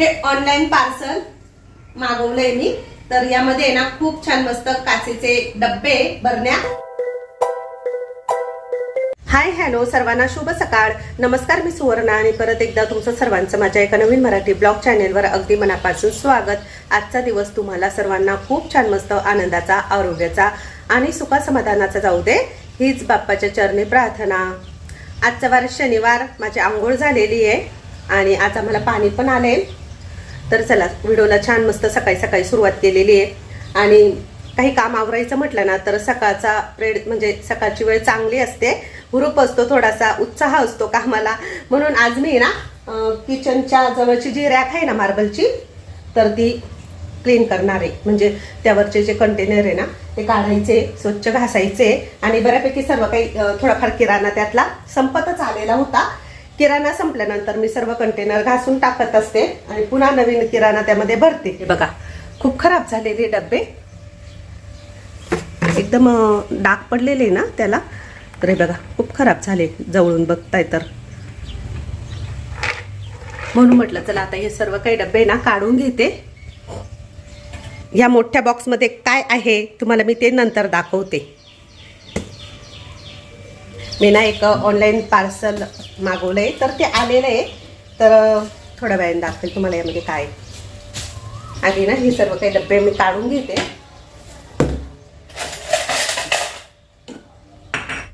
हे online parcel मागवलंय मी. तर यामध्ये आहे ना खूप छान मस्त काचेचे डब्बे भरण्या हाय हॅलो सर्वांना शुभ सकाळ. नमस्कार मी सुवर्णा आणि परत एकदा तुमचं सर्वांचं माझ्या एका नवीन मराठी ब्लॉग चॅनेलवर अगदी मनापासून स्वागत. आजचा दिवस तुम्हाला सर्वांना खूप छान मस्त आनंदाचा आरोग्याचा आणि सुखासमाधानाचा जाऊ दे हीच बाप्पाच्या चरणी प्रार्थना. आजचा वार शनिवार माझी आंघोळ झालेली आहे आणि आज आम्हाला पाणी पण आले तर चला व्हिडिओला छान मस्त सकाळी सकाळी सुरुवात केलेली आहे. आणि काही काम आवरायचं म्हटलं ना तर सकाळचा प्रेड म्हणजे सकाळची वेळ चांगली असते. हुरूप असतो थोडासा उत्साह असतो कामाला. म्हणून आज मी ना किचनच्या जवळची जी रॅक आहे ना मार्बलची तर ती क्लीन करणार आहे. म्हणजे त्यावरचे जे कंटेनर आहे ना ते काढायचे स्वच्छ घासायचे. आणि बऱ्यापैकी सर्व काही थोडाफार किराणा त्यातला संपतच आलेला होता. किराणा संपल्यानंतर मी सर्व कंटेनर घासून टाकत असते आणि पुन्हा नवीन किराणा त्यामध्ये भरते. हे बघा खूप खराब झालेले डबे एकदम डाग पडलेले ना त्याला. तर हे बघा खूप खराब झाले जवळून बघताय तर. म्हणून म्हटलं चला आता हे सर्व काही डबे ना काढून घेते. या मोठ्या बॉक्समध्ये काय आहे तुम्हाला मी ते नंतर दाखवते. मी ना एक ऑनलाईन पार्सल मागवलं आहे तर ते आलेलं आहे तर थोड्या वेळाने दाखवेल तुम्हाला यामध्ये काय आहे. आधी ना हे सर्व काही डबे मी काढून घेते.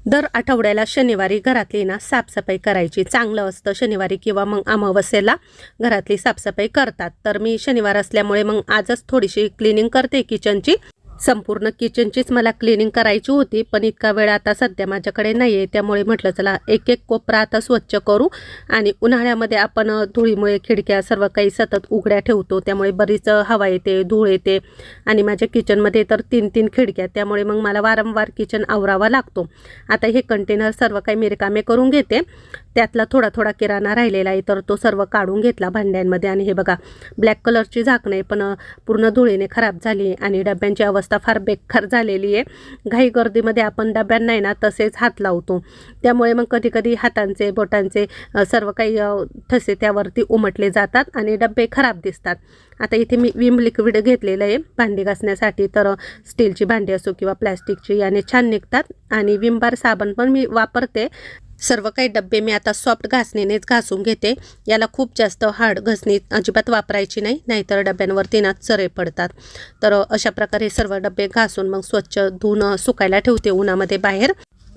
दर आठवड्याला शनिवारी घरातली ना साफसफाई करायची. चांगलं असतं शनिवारी किंवा मग अमावस्येला घरातली साफसफाई करतात. तर मी शनिवार असल्यामुळे मग आजच थोडीशी क्लिनिंग करते किचनची संपूर्ण किचनचीच मला क्लिनिंग करायची होती पण इतका वेळ आता सध्या माझ्याकडे नाही आहे त्यामुळे म्हटलं चला एक एक कोपरा आता स्वच्छ करू आणि उन्हाळ्यामध्ये आपण धुळीमुळे खिडक्या सर्व काही सतत उघड्या ठेवतो. त्यामुळे बरीच हवा येते धूळ येते आणि माझ्या किचनमध्ये तर तीन तीन खिडक्या. त्यामुळे मग मला वारंवार किचन आवरावा लागतो. आता हे कंटेनर सर्व काही मिरकामे करून घेते. त्यातला थोडा थोडा किराणा राहिलेला आहे तर तो सर्व काढून घेतला भांड्यांमध्ये. आणि हे बघा ब्लॅक कलरची झाकणं आहे पण पूर्ण धुळीने खराब झाली आणि डब्यांची अवस्था फार बेकार झालेली आहे. घाई गर्दीमध्ये आपण डब्यांना आहे ना तसेच हात लावतो. त्यामुळे मग कधी कधी हातांचे बोटांचे सर्व काही ठसे त्यावरती उमटले जातात आणि डबे खराब दिसतात. आता इथे मी विम लिक्विड घेतलेलं आहे. भांडी घासण्यासाठी तर स्टीलची भांडी असो किंवा प्लॅस्टिकची याने छान निघतात. आणि विम बार साबण पण मी वापरते. सर्व काही डब्बे मी आता सॉफ्ट घासणीनेच घासून घेते. याला खूप जास्त हार्ड घसणी अजिबात वापरायची नाही नाहीतर डब्यांवरती ना चरे पडतात. तर अशा प्रकारे सर्व डबे घासून मग स्वच्छ धुवून सुकायला ठेवते उन्हामध्ये बाहेर.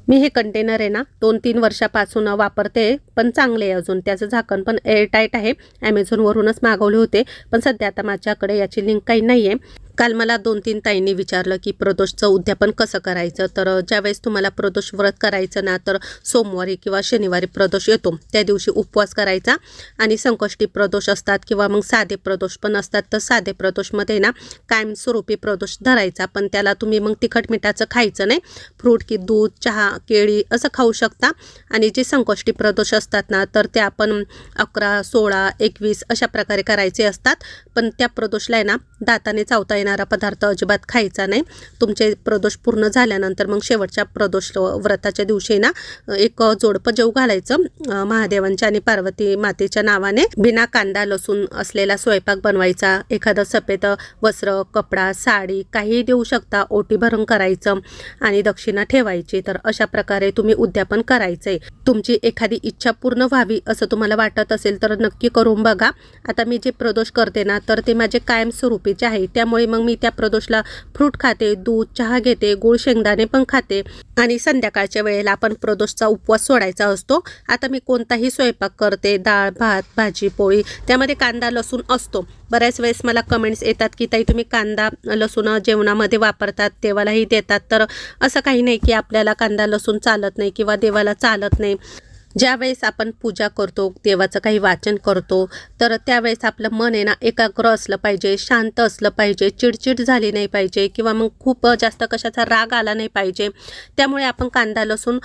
मी हे कंटेनर आहे ना दोन तीन वर्षापासून वापरते पण चांगले आहे अजून. त्याचं झाकण पण एअरटाईट आहे. ॲमेझॉनवरूनच मागवले होते पण सध्या आता माझ्याकडे याची लिंक काही नाही आहे काल मला दोन तीन ताईंनी विचारलं की प्रदोषचं उद्यापन कसं करायचं? तर ज्यावेळेस तुम्हाला प्रदोष व्रत करायचं ना तर सोमवारी किंवा शनिवारी प्रदोष येतो. त्या दिवशी उपवास करायचा आणि संकष्टी प्रदोष असतात किंवा मग साधे प्रदोष पण असतात. तर साधे प्रदोषमध्ये ना कायमस्वरूपी प्रदोष धरायचा. पण त्याला तुम्ही मग तिखट मिठाचं खायचं नाही. फ्रूट की दूध चहा केळी असं खाऊ शकता. आणि जे संकष्टी प्रदोष असतात ना तर ते आपण अकरा सोळा एकवीस अशा प्रकारे करायचे असतात. पण त्या प्रदोषला आहे ना दाताने चावता येणार पदार्थ अजिबात खायचा नाही. तुमचे प्रदोष पूर्ण झाल्यानंतर मग शेवटच्या प्रदोष व्रताच्या दिवशी ना एक जोडपं जेव घालायचं. महादेवांच्या आणि पार्वती मातेच्या नावाने बिना कांदा लसूण असलेला स्वयंपाक बनवायचा. एखादं सफेद वस्त्र कपडा साडी काहीही देऊ शकता. ओटी भरून करायचं आणि दक्षिणा ठेवायची. तर अशा प्रकारे तुम्ही उद्यापन करायचंय. तुमची एखादी इच्छा पूर्ण व्हावी असं तुम्हाला वाटत असेल तर नक्की करून बघा. आता मी जे प्रदोष करते ना तर ते माझे कायमस्वरूपीचे आहे. त्यामुळे मग मी त्या प्रदोषला फ्रूट खाते दूध चहा घेते गुळ शेंगदाणे पण खाते. आणि संध्याकाळच्या वेळेला आपण प्रदोषचा उपवास सोडायचा असतो. आता मी कोणताही स्वयंपाक करते डाळ भात भाजी पोळी त्यामध्ये कांदा लसूण असतो. बऱ्याच वेळेस मला कमेंट्स येतात की ताई तुम्ही कांदा लसूण जेवणामध्ये वापरतात देवालाही देतात. तर असं काही नाही की आपल्याला कांदा लसूण चालत नाही किंवा देवाला चालत नाही. ज्यावेळेस आपण पूजा करतो देवाचं काही वाचन करतो तर त्यावेळेस आपलं मन आहे ना एकाग्र असलं पाहिजे शांत असलं पाहिजे चिडचिड झाली नाही पाहिजे किंवा मग खूप जास्त कशाचा राग आला नाही पाहिजे. त्यामुळे आपण कांदा लसूण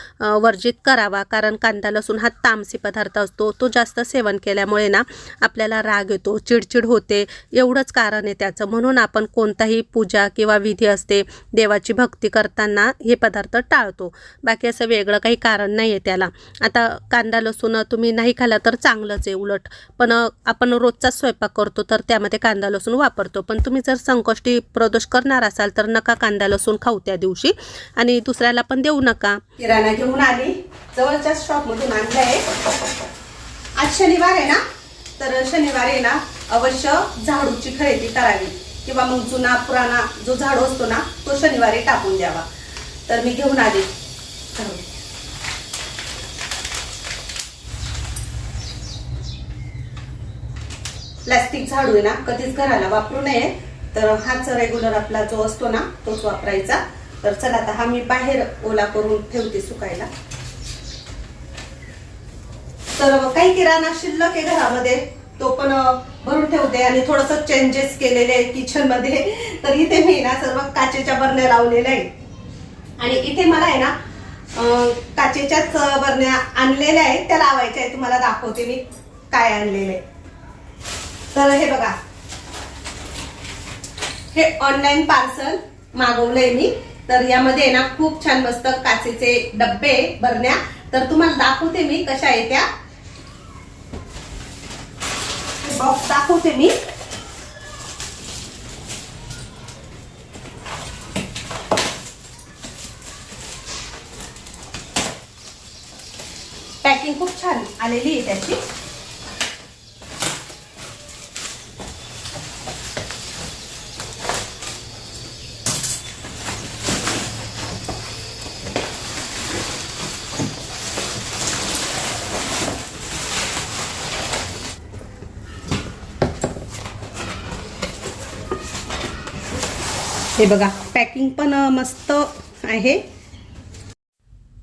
वर्जित करावा. कारण कांदा लसूण हा तामसी पदार्थ असतो. तो जास्त सेवन केल्यामुळे ना आपल्याला राग येतो चिडचिड होते. एवढंच कारण आहे त्याचं. म्हणून आपण कोणताही पूजा किंवा विधी असते देवाची भक्ती करताना हे पदार्थ टाळतो. बाकी असं वेगळं काही कारण नाही आहे त्याला. आता कांदा लसूण तुम्ही नाही खाला तर चांगलंच आहे उलट. पण आपण रोजचाच स्वयंपाक करतो तर त्यामध्ये कांदा लसूण वापरतो. पण तुम्ही जर संकष्टी प्रदोष करणार असाल तर नका कांदा लसूण खाऊ त्या दिवशी. आणि दुसऱ्याला पण देऊ नका. किराणा घेऊन आली. जवळच्याच शॉपमधून आणलं आहे आज शनिवार आहे ना? तर शनिवार आहे ना अवश्य झाडूची खरेदी करावी. किंवा मग जुना पुराणा जो झाडू असतो ना तो शनिवारी टाकून द्यावा. तर मी घेऊन आली. प्लॅस्टिक झाडू आहे ना कधीच घराला वापरू नये. तर हाच रेग्युलर आपला जो असतो ना तोच वापरायचा. तर चला आता हा मी बाहेर ओला करून ठेवते सुकायला. तर काही किराणा शिल्लक आहे घरामध्ये. तो पण भरून ठेवते आणि थोडस चेंजेस केलेले आहे किचनमध्ये. तर इथे मी ना सर्व काचेच्या बरण्या लावलेल्या आहे आणि इथे मला आहे ना काचेच्याच बरण्या आणलेल्या आहेत. त्या लावायच्या आहेत. तुम्हाला दाखवते मी काय आणलेलं. आहे तर हे बघा. हे ऑनलाईन पार्सल मागवलंय मी. तर यामध्ये ना खूप छान मस्त काचेचे डब्बे भरण्या. तर तुम्हाला दाखवते मी कशा आहे त्या. बॉक्स दाखवते मी. पॅकिंग खूप छान आलेली आहे त्याची. हे बघा पॅकिंग पण मस्त आहे.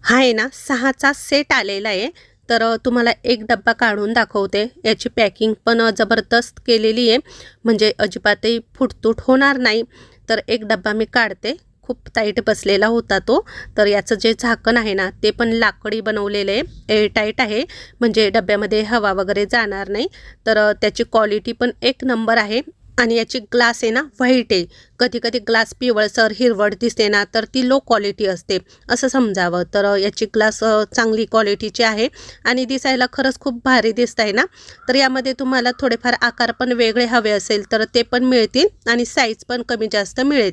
हा आहे ना सहाचा सेट आलेला आहे. तर तुम्हाला एक डब्बा काढून दाखवते. याची पॅकिंग पण जबरदस्त केलेली आहे. म्हणजे अजिबातही फुटतूट होणार नाही. तर एक डब्बा मी काढते. खूप टाईट बसलेला होता तो. तर याचं जे झाकण आहे ना ते पण लाकडी बनवलेलं आहे. एअर टाईट आहे. म्हणजे डब्यामध्ये हवा वगैरे जाणार नाही. तर त्याची क्वालिटी पण एक नंबर आहे. आणि याची ग्लास आहे ना व्हाईट आहे. कधी कधी ग्लास पिवळसर हिरवट दिसते ना तर ती लो क्वालिटी असते असं समजावं. तर याची ग्लास चांगली क्वालिटीची आहे आणि दिसायला खरंच खूप भारी दिसत आहे ना. तर यामध्ये तुम्हाला थोडेफार आकार पण वेगळे हवे असेल तर ते पण मिळतील आणि साईज पण कमी जास्त मिळेल.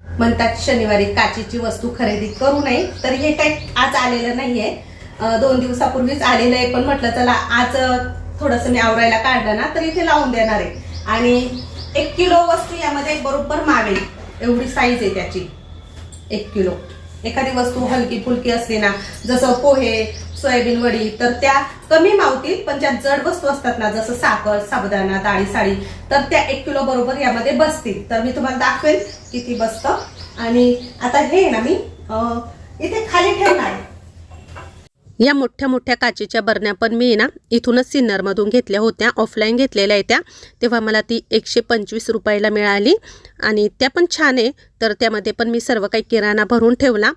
म्हणतात शनिवारी काचेची वस्तू खरेदी करू नये तर हे काही आज आलेलं नाहीये. दोन दिवसापूर्वीच आलेलं आहे पण म्हटलं चला आज थोडस मी आवरायला काढलं ना तर इथे लावून देणार आहे. आणि एक किलो वस्तू यामध्ये बरोबर मावेल एवढी साईज आहे त्याची. एक किलो. एखादी वस्तू हलकी फुलकी असते ना जसं पोहे सोयाबीन वडी तर त्या कमी मावतील पण ज्या जड वस्तू असतात ना जसं साखर साबुदाणा डाळी साडी तर त्या एक किलो बरोबर यामध्ये बसतील. तर मी तुम्हाला दाखवेल किती बसतं. आणि आता हे ना मी इथे खाली ठेवणार आहे. या मोठ्या मोठ्या काचेच्या बरण्या पण मी ना इथूनच सिन्नरमधून घेतल्या होत्या ऑफलाईन घेतलेल्या आहे त्या. तेव्हा मला ती एकशे पंचवीस रुपयाला मिळाली आणि त्या पण छान आहे. तर त्यामध्ये पण मी सर्व काही किराणा भरून ठेवला.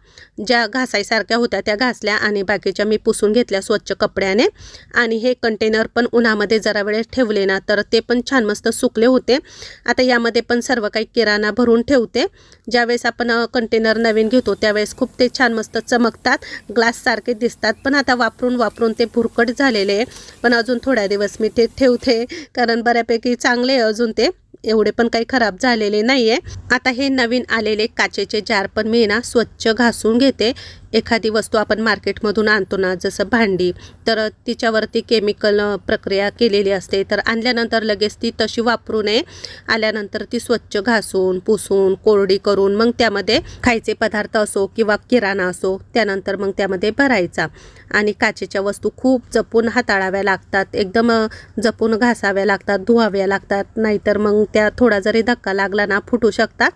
ज्या घासायसारख्या होत्या त्या घासल्या आणि बाकीच्या मी पुसून घेतल्या स्वच्छ कपड्याने. आणि हे कंटेनर पण उन्हामध्ये जरा वेळ ठेवले ना तर ते पण छान मस्त सुकले होते. आता यामध्ये पण सर्व काही किराणा भरून ठेवते. ज्यावेळेस आपण कंटेनर नवीन घेतो त्यावेळेस खूप ते छान मस्त चमकतात. ग्लाससारखे दिसतात. पण आता वापरून वापरून ते भुरकट झालेले आहे. पण अजून थोड्या दिवस मी ते ठेवते. कारण बऱ्यापैकी चांगले आहे अजून ते. एवढे पण काही खराब झालेले नाही आहे आता हे नवीन आलेले काचेचे जार पण मी ना स्वच्छ घासून घेते. एखादी वस्तू आपण मार्केटमधून आणतो ना जसं भांडी तर तिच्यावरती केमिकल प्रक्रिया केलेली असते. तर आणल्यानंतर लगेच ती तशी वापरू नये. आल्यानंतर ती स्वच्छ घासून पुसून कोरडी करून मग त्यामध्ये खायचे पदार्थ असो किंवा किराणा असो त्यानंतर मग त्यामध्ये भरायचा. आणि काचेच्या वस्तू खूप जपून हाताळाव्या लागतात. एकदम जपून घासाव्या लागतात धुवाव्या लागतात. नाहीतर मग त्या थोडा जरी धक्का लागला ना फुटू शकतात.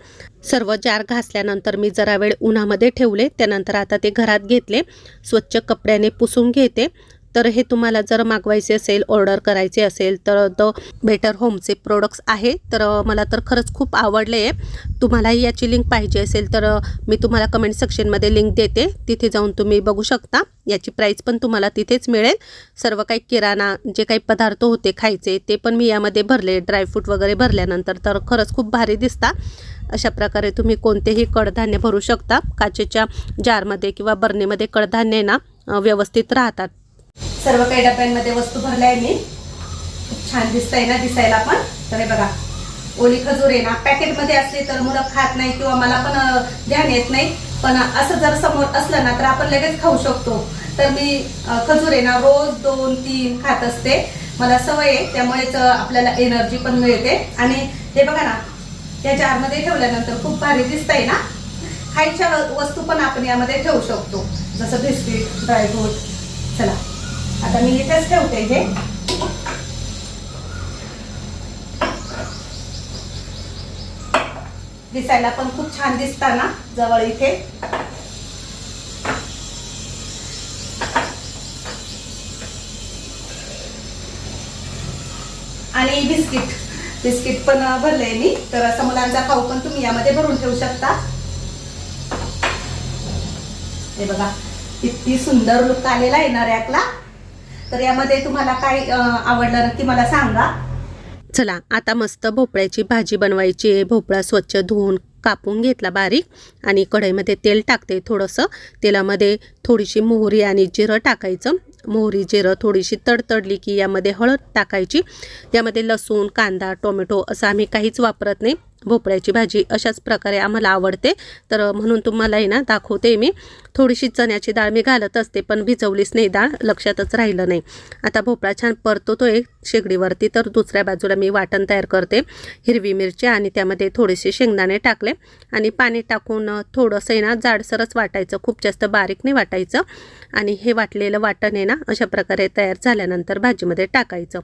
सर्व जार घासल्यानंतर मी जरा वेळ उन्हामध्ये ठेवले त्यानंतर आता ते घरात घेतले स्वच्छ कपड्याने पुसून घेते. तर हे तुम्हाला जर मागवायचे असेल ऑर्डर करायचे असेल तर द बेटर होमचे प्रोडक्ट्स आहे. तर मला तर खरंच खूप आवडले. आहे तुम्हालाही याची लिंक पाहिजे असेल तर मी तुम्हाला कमेंट सेक्शनमध्ये लिंक देते. तिथे जाऊन तुम्ही बघू शकता. याची प्राईस पण तुम्हाला तिथेच मिळेल. सर्व काही किराणा जे काही पदार्थ होते खायचे ते पण मी यामध्ये भरले. ड्रायफ्रूट वगैरे भरल्यानंतर तर खरंच खूप भारी दिसता. अशा प्रकारे तुम्ही कोणतेही कडधान्य भरू शकता. काचेच्या जारमध्ये किंवा बरणीमध्ये कडधान्य ना व्यवस्थित राहतात. सर्व काही डब्यांमध्ये वस्तू भरल्या आहे मी. छान छान आहे ना दिसायला पण. तर हे बघा ओली खजूर आहे ना पॅकेटमध्ये असली तर मुलं खात नाही किंवा मला पण ध्यान येत नाही. पण असं जर समोर असलं ना तर आपण लगेच खाऊ शकतो. तर मी खजूर आहे ना रोज दोन तीन खात असते. मला सवय आहे त्यामुळेच आपल्याला एनर्जी पण मिळते. आणि हे बघा ना या जारमध्ये ठेवल्यानंतर खूप भारी दिसतंय ना? खायच्या वस्तू पण आपण यामध्ये ठेवू शकतो. जसं बिस्किट ड्रायफ्रूट. चला. आता मी इथेच ठेवते हे. दिसायला पण खूप छान दिसता ना जवळ इथे? आणि बिस्किट. बिस्किट पण भरले मी. तर असं मुलांचा खाऊ पण तुम्ही यामध्ये भरून ठेवू शकता. हे बघा किती सुंदर लुक आलेला आहे ना रॅकला. तर यामध्ये तुम्हाला काय आवडलं नक्की मला सांगा. चला आता मस्त भोपळ्याची भाजी बनवायची आहे. भोपळा स्वच्छ धुवून कापून घेतला बारीक आणि कढईमध्ये तेल टाकते थोडंसं. तेलामध्ये थोडीशी मोहरी आणि जिरं टाकायचं. मोहरी जिरं थोडीशी तडतडली की यामध्ये हळद टाकायची. यामध्ये लसूण कांदा टोमॅटो असं आम्ही काहीच वापरत नाही. भोपळ्याची भाजी अशाच प्रकारे आम्हाला आवडते. तर म्हणून तुम्हाला आहे ना दाखवते मी. थोडीशी चण्याची डाळ मी घालत असते पण भिजवलीच नाही डाळ. लक्षातच राहिलं नाही. आता भोपळा छान परतोतोय. शेगडीवरती. तर दुसऱ्या बाजूला मी वाटण तयार करते हिरवी मिरची आणि त्यामध्ये थोडेसे शेंगदाणे टाकले. आणि पाणी टाकून थोडंसं आहे ना जाडसरच वाटायचं खूप जास्त बारीक नाही वाटायचं. आणि हे वाटलेलं वाटण आहे ना अशा प्रकारे तयार झाल्यानंतर भाजीमध्ये टाकायचं.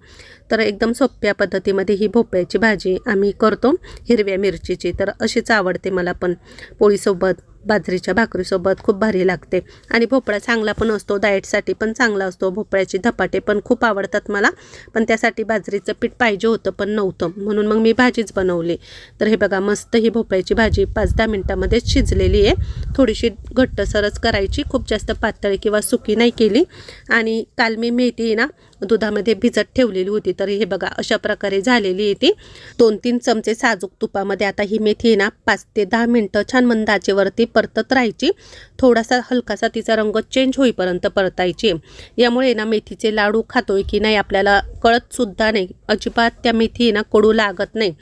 तर एकदम सोप्या पद्धतीमध्ये ही भोपळ्याची भाजी आम्ही करतो हिरव्या मिरचीची. तर अशीच आवडते मला पण पोळीसोबत. बाजरीच्या भाकरीसोबत खूप भारी लागते. आणि भोपळा चांगला पण असतो डाएटसाठी पण चांगला असतो. भोपळ्याची धपाटे पण खूप आवडतात मला. पण त्यासाठी बाजरीचं पीठ पाहिजे होतं पण नव्हतं. म्हणून मग मी भाजीच बनवली. तर हे बघा मस्त ही भोपळ्याची भाजी पाच दहा मिनटामध्येच शिजलेली आहे. थोडीशी घट्टसरच करायची. खूप जास्त पातळी किंवा सुकी नाही केली. आणि काल मी मेथी आहे ना दुधामध्ये भिजत ठेवलेली होती. तर हे बघा अशा प्रकारे झालेली आहे ती. दोन तीन चमचे साजूक तुपामध्ये आता ही मेथी आहे ना पाच ते दहा मिनटं छान मंदाचेवरती परतत राहायची. थोडासा हलकासा तिचा रंग चेंज होईपर्यंत परतायची. यामुळे ना मेथीचे लाडू खातोय की नाही आपल्याला कळतसुद्धा नाही. अजिबात त्या मेथी ना कडू लागत नाही.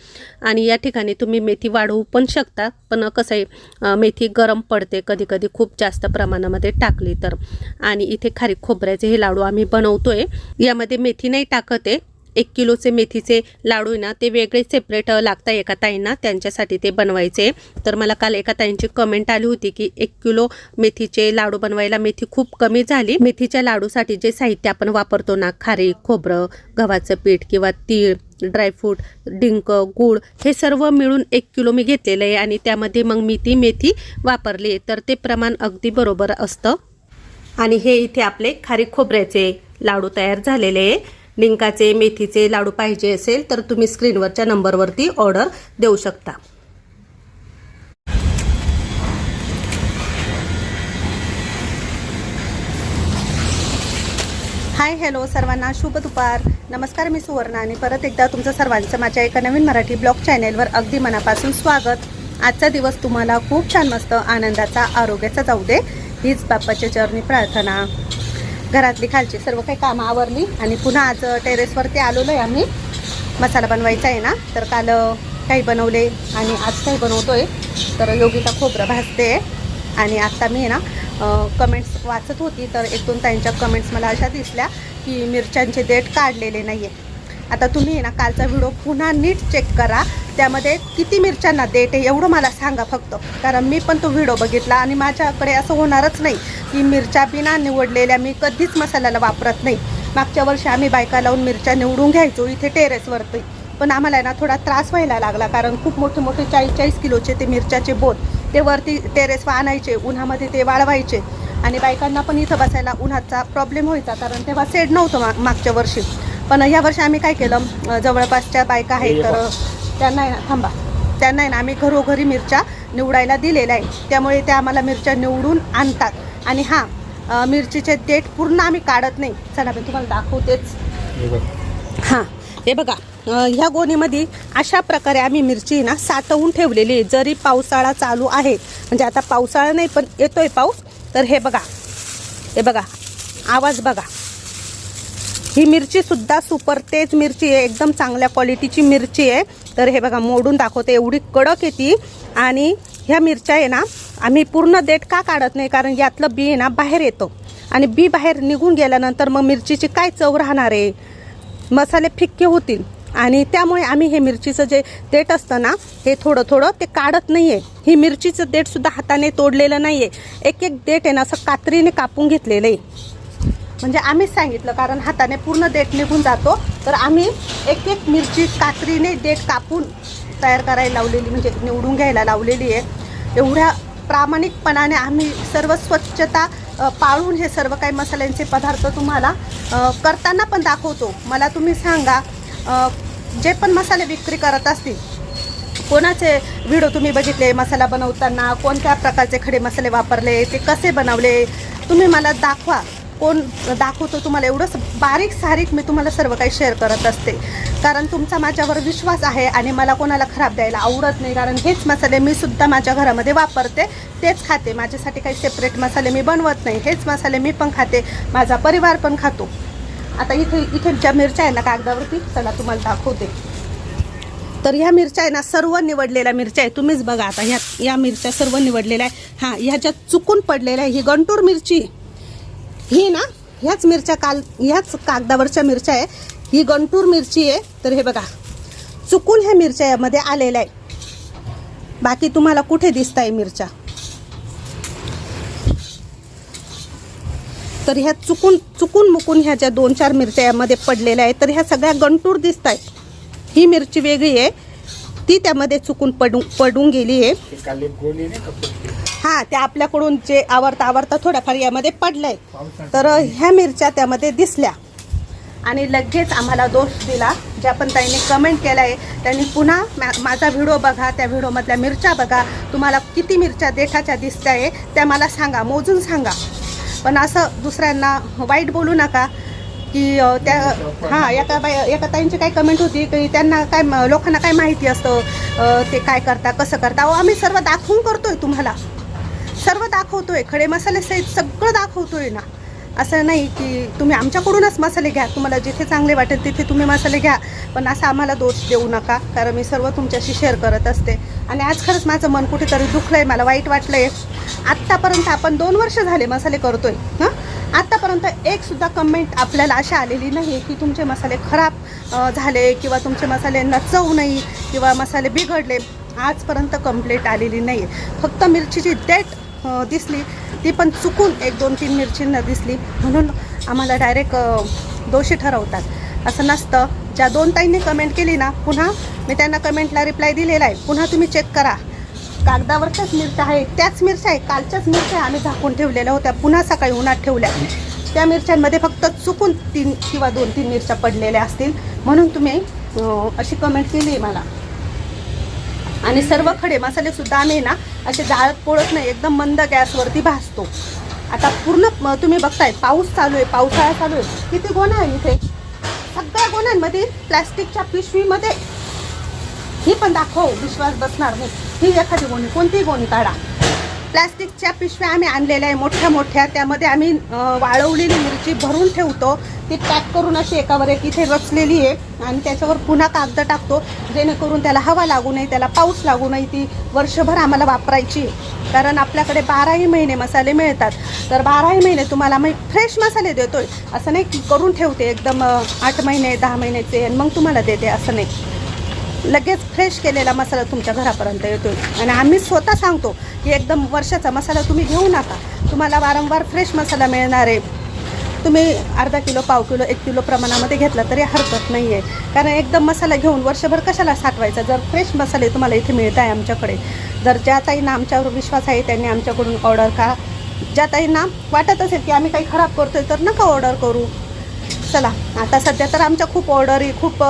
आणि या ठिकाणी तुम्ही मेथी वाढवू पण शकता पण कसं आहे मेथी गरम पडते कधी कधी खूप जास्त प्रमाणामध्ये टाकली तर. आणि इथे खारीक खोबऱ्याचे हे लाडू आम्ही बनवतोय. यामध्ये मेथी नाही टाकत आहे. एक किलोचे मेथीचे लाडू आहे ना ते वेगळे सेपरेट लागता एका ताईंना. त्यांच्यासाठी ते बनवायचे तर मला काल एका ताईंची कमेंट आली होती की एक किलो मेथीचे लाडू बनवायला मेथी खूप कमी झाली. मेथीच्या लाडूसाठी जे साहित्य आपण वापरतो ना खारी खोबरं गव्हाचं पीठ किंवा तीळ ड्रायफ्रूट डिंक गूळ हे सर्व मिळून एक किलो मी घेतलेलं आहे आणि त्यामध्ये मग मी ती मेथी वापरली आहे. तर ते प्रमाण अगदी बरोबर असतं. आणि हे इथे आपले खारी खोबऱ्याचे लाडू तयार झालेले डिंकाचे मेथीचे लाडू पाहिजे असेल तर तुम्ही स्क्रीनवरच्या नंबरवरती ऑर्डर देऊ शकता. हाय हॅलो सर्वांना शुभ दुपार. नमस्कार मी सुवर्णा आणि परत एकदा तुमचं सर्वांचं माझ्या एका नवीन मराठी ब्लॉग चॅनेलवर अगदी मनापासून स्वागत. आजचा दिवस तुम्हाला खूप छान मस्त आनंदाचा आरोग्याचा जाऊ दे. हीच बाप्पाच्या चरणी प्रार्थना. घरातली खालची सर्व काही कामं आवरली आणि पुन्हा आज टेरेसवरती आलेलो आहे आम्ही. मसाला बनवायचा आहे ना तर काल काही बनवले आणि आज काही बनवतोय. तर योगिता खोबरं भाजते आणि आत्ता मी आहे ना कमेंट्स वाचत होती तर एक दोन त्यांच्या कमेंट्स मला अशा दिसल्या की मिरच्यांचे देठ काढलेले नाही आहे आता तुम्ही आहे ना कालचा व्हिडिओ पुन्हा नीट चेक करा. त्यामध्ये किती मिरच्यांना देते आहे एवढं मला सांगा फक्त. कारण मी पण तो व्हिडिओ बघितला आणि माझ्याकडे असं होणारच नाही की मिरच्या बिना निवडलेल्या मी कधीच मसाल्याला वापरत नाही. मागच्या वर्षी आम्ही बायका लावून मिरच्या निवडून घ्यायचो इथे टेरेसवरती पण आम्हाला आहे ना थोडा त्रास व्हायला लागला कारण खूप मोठे मोठे चाळीस चाळीस किलोचे ते मिरच्याचे बोल ते वरती टेरेसवर आणायचे उन्हामध्ये ते वाळवायचे. आणि बायकांना पण इथं बसायला उन्हाचा प्रॉब्लेम व्हायचा कारण तेव्हा सेड नव्हतं मा मागच्या वर्षी. पण ह्या वर्षी आम्ही काय केलं जवळपासच्या बायका आहेत तर त्यांना आहे ना थांबा. त्यांना आहे ना आम्ही घरोघरी मिरच्या निवडायला दिलेल्या आहे त्यामुळे त्या आम्हाला मिरच्या निवडून आणतात. आणि हां मिरचीचे देठ पूर्ण आम्ही काढत नाही. चला मी तुम्हाला दाखवतेच. हां हे बघा ह्या गोणीमध्ये अशा प्रकारे आम्ही मिरची ना साठवून ठेवलेली आहे. जरी पावसाळा चालू आहे म्हणजे आता पावसाळा नाही पण येतोय पाऊस. तर हे बघा हे बघा आवाज बघा. ही मिरचीसुद्धा सुपर तेज मिरची आहे. एकदम चांगल्या क्वालिटीची मिरची आहे. तर हे बघा मोडून दाखवते. एवढी कडक येते आणि ह्या मिरच्या आहे ना आम्ही पूर्ण देठ का काढत नाही? कारण यातलं बी आहे ना बाहेर येतं. आणि बी बाहेर निघून गेल्यानंतर मग मिरचीची काय चव राहणार आहे? मसाले फिक्के होतील. आणि त्यामुळे आम्ही हे मिरचीचं जे देठ असतं ना हे थोडं थोडं ते काढत नाही आहे ही मिरचीचं देठसुद्धा हाताने तोडलेलं नाही आहे एक एक देठ आहे ना असं कात्रीने कापून घेतलेलं आहे. म्हणजे आम्हीच सांगितलं कारण हाताने पूर्ण देठ निघून जातो. तर आम्ही एक एक मिरची कात्रीने देठ कापून तयार करायला लावलेली म्हणजे निवडून घ्यायला लावलेली आहे. एवढ्या प्रामाणिकपणाने आम्ही सर्व स्वच्छता पाळून हे सर्व काही मसाल्यांचे पदार्थ तुम्हाला करताना पण दाखवतो. मला तुम्ही सांगा जे पण मसाले विक्री करत असतील कोणाचे व्हिडिओ तुम्ही बघितले मसाला बनवताना कोणत्या प्रकारचे खडे मसाले वापरले ते कसे बनवले तुम्ही मला दाखवा. कोण दाखवतो तुम्हाला एवढंच बारीक सारीक मी तुम्हाला सर्व काही शेअर करत असते. कारण तुमचा माझ्यावर विश्वास आहे आणि मला कोणाला खराब द्यायला आवडत नाही. कारण हेच मसाले मी सुद्धा माझ्या घरामध्ये वापरते तेच खाते. माझ्यासाठी काही सेपरेट मसाले मी बनवत नाही हेच मसाले मी पण खाते माझा परिवार पण खातो. आता इथे इथे ज्या मिरच्या आहे ना कागदावरती चला तुम्हाला दाखवते. तर ह्या मिरच्या आहे ना सर्व निवडलेल्या मिरच्या आहे तुम्हीच बघा आता ह्या या मिरच्या सर्व निवडलेल्या आहे हां ह्याच्यात चुकून पडलेल्या आहे ही गंटूर मिरची. ही ना ह्याच मिरच्या काल ह्याच कागदावरच्या मिरच्या आहे. ही गंटूर मिरची आहे. तर हे बघा चुकून ह्या मिरच्या यामध्ये आलेल्या आहे बाकी तुम्हाला कुठे दिसत आहे मिरच्या? तर ह्या चुकून चुकून मुकून ह्या ज्या दोन चार मिरच्या यामध्ये पडलेल्या आहेत तर ह्या सगळ्या गंटूर दिसत आहेत ही मिरची वेगळी आहे. ती त्यामध्ये चुकून पडू पडून गेली आहे. हा त्या हां आपल्याकडून जे आवडता आवडता थोड्याफार यामध्ये पडलंय. तर ह्या मिरच्या त्यामध्ये दिसल्या. आणि लगेच आम्हाला दोष दिला. ज्या पण ताईने कमेंट केला आहे त्यांनी पुन्हा मा- माझा व्हिडिओ बघा त्या व्हिडिओमधल्या मिरच्या बघा. तुम्हाला किती मिरच्या देठाच्या दिसत आहे त्या मला सांगा मोजून सांगा. पण असं दुसऱ्यांना वाईट बोलू नका की त्या हां एका बाई एका ताईंची काय कमेंट होती की त्यांना काय म- लोकांना काय माहिती असतं ते काय करता कसं करता. अहो आम्ही सर्व दाखवून करतोय तुम्हाला. सर्व दाखवतोय. खडे मसाले सहित सगळं दाखवतोय ना. असं नाही की तुम्ही आमच्याकडूनच मसाले घ्या. तुम्हाला जिथे चांगले वाटेल तिथे तुम्ही मसाले घ्या. पण असं आम्हाला दोष देऊ नका. कारण मी सर्व तुमच्याशी शेअर करत असते. आणि आज खरंच माझं मन कुठेतरी दुखलं आहे मला वाईट वाटलं आहे आत्तापर्यंत आपण दोन वर्ष झाले मसाले करतो आहे हां? आत्तापर्यंत एकसुद्धा कमेंट आपल्याला अशा आलेली नाही की तुमचे मसाले खराब झाले किंवा तुमचे मसाले नचवू नाही किंवा मसाले बिघडले. आजपर्यंत कंप्लेंट आलेली नाही आहे फक्त मिरचीची डेट दिसली. ती पण चुकून एक दोन तीन मिरचींना दिसली. म्हणून आम्हाला डायरेक्ट दोषी ठरवतात. असं नसतं. ज्या दोन ताईंनी कमेंट केली ना पुन्हा मी त्यांना कमेंटला रिप्लाय दिलेला आहे. पुन्हा तुम्ही चेक करा. कागदावरच्याच मिरच्या आहे त्याच मिरच्या आहे कालच्याच मिरच्या आम्ही झाकून ठेवलेल्या होत्या. पुन्हा सकाळी उन्हात ठेवल्या. त्या मिरच्यांमध्ये फक्त चुकून तीन किंवा दोन तीन मिरच्या पडलेल्या असतील. म्हणून तुम्ही अशी कमेंट केली मला. आणि सर्व खडे मसालेसुद्धा आम्ही ना असे जाळत पोळत नाही एकदम मंद गॅसवरती भासतो आता पूर्ण तुम्ही बघताय पाऊस चालू आहे पावसाळा चालू आहे. किती गोणा आहे इथे? सगळ्या गोण्यांमध्ये प्लॅस्टिकच्या पिशवीमध्ये. ही पण दाखव विश्वास बसणार नाही. ही एखादी गोणी कोणतीही गोणी काढा. प्लॅस्टिकच्या पिशव्या आम्ही आणलेल्या आहे मोठ्या मोठ्या. त्यामध्ये आम्ही वाळवलेली मिरची भरून ठेवतो. ती पॅक करून अशी एकावर एक इथे रचलेली आहे आणि त्याच्यावर पुन्हा कागद टाकतो जेणेकरून त्याला हवा लागू नये त्याला पाऊस लागू नये ती वर्षभर आम्हाला वापरायची कारण आपल्याकडे बाराही महिने मसाले मिळतात. तर बाराही महिने तुम्हाला मी फ्रेश मसाले देतोय. असं नाही की करून ठेवते एकदम आठ महिने दहा महिन्याचे आणि मग तुम्हाला देते असं नाही. लगेच फ्रेश केलेला मसाला तुमच्या घरापर्यंत येतो आणि आम्ही स्वतः सांगतो की एकदम वर्षाचा मसाला तुम्ही घेऊ नका. तुम्हाला वारंवार फ्रेश मसाला मिळणार आहे. तुम्ही अर्धा किलो पाव किलो एक किलो प्रमाणामध्ये घेतला तरी हरकत नाही आहे कारण एकदम मसाला घेऊन वर्षभर कशाला साठवायचा? जर फ्रेश मसाले तुम्हाला इथे मिळत आहे आमच्याकडे जर ज्या ताईंना आमच्यावर विश्वास आहे त्यांनी आमच्याकडून ऑर्डर का ज्या ताईंना वाटत असेल की आम्ही काही खराब करतोय तर नका ऑर्डर करू. चला आता सध्या तर आमच्या खूप ऑर्डरी खूप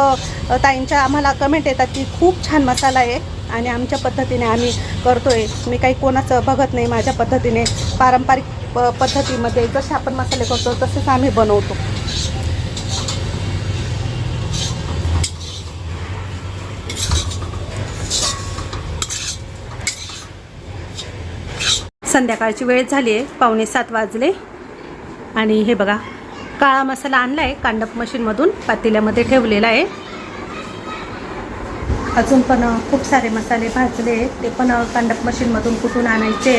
ताईंच्या आम्हाला कमेंट येतात की खूप छान मसाला आहे आणि आमच्या पद्धतीने आम्ही करतो आहे मी काही कोणाचं बघत नाही माझ्या पद्धतीने पारंपरिक प पद्धतीमध्ये जसे आपण मसाले करतो तसेच आम्ही बनवतो. संध्याकाळची वेळ झाली आहे पावणे सात वाजले. आणि हे बघा काळा मसाला आणला आहे कांडप मशीनमधून पातेल्यामध्ये ठेवलेला आहे. अजून पण खूप सारे मसाले भाजले ते पण कांडप मशीनमधून कुठून आणायचे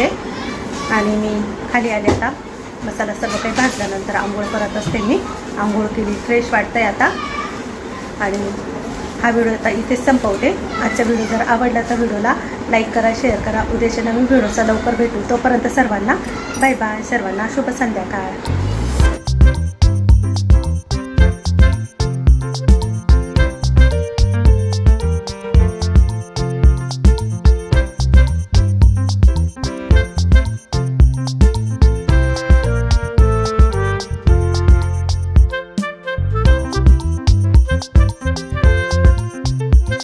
आणि मी खाली आले आता. मसाला सर्व काही भाजल्यानंतर आंघोळ करत असते मी. आंघोळ केली फ्रेश वाटतंय आता. आणि हा व्हिडिओ आता इथेच संपवते. आजचा व्हिडिओ जर आवडला तर व्हिडिओला लाईक करा शेअर करा. उद्याच्या नवीन व्हिडिओचा लवकर भेटू. तोपर्यंत सर्वांना बाय बाय. सर्वांना शुभ संध्याकाळ.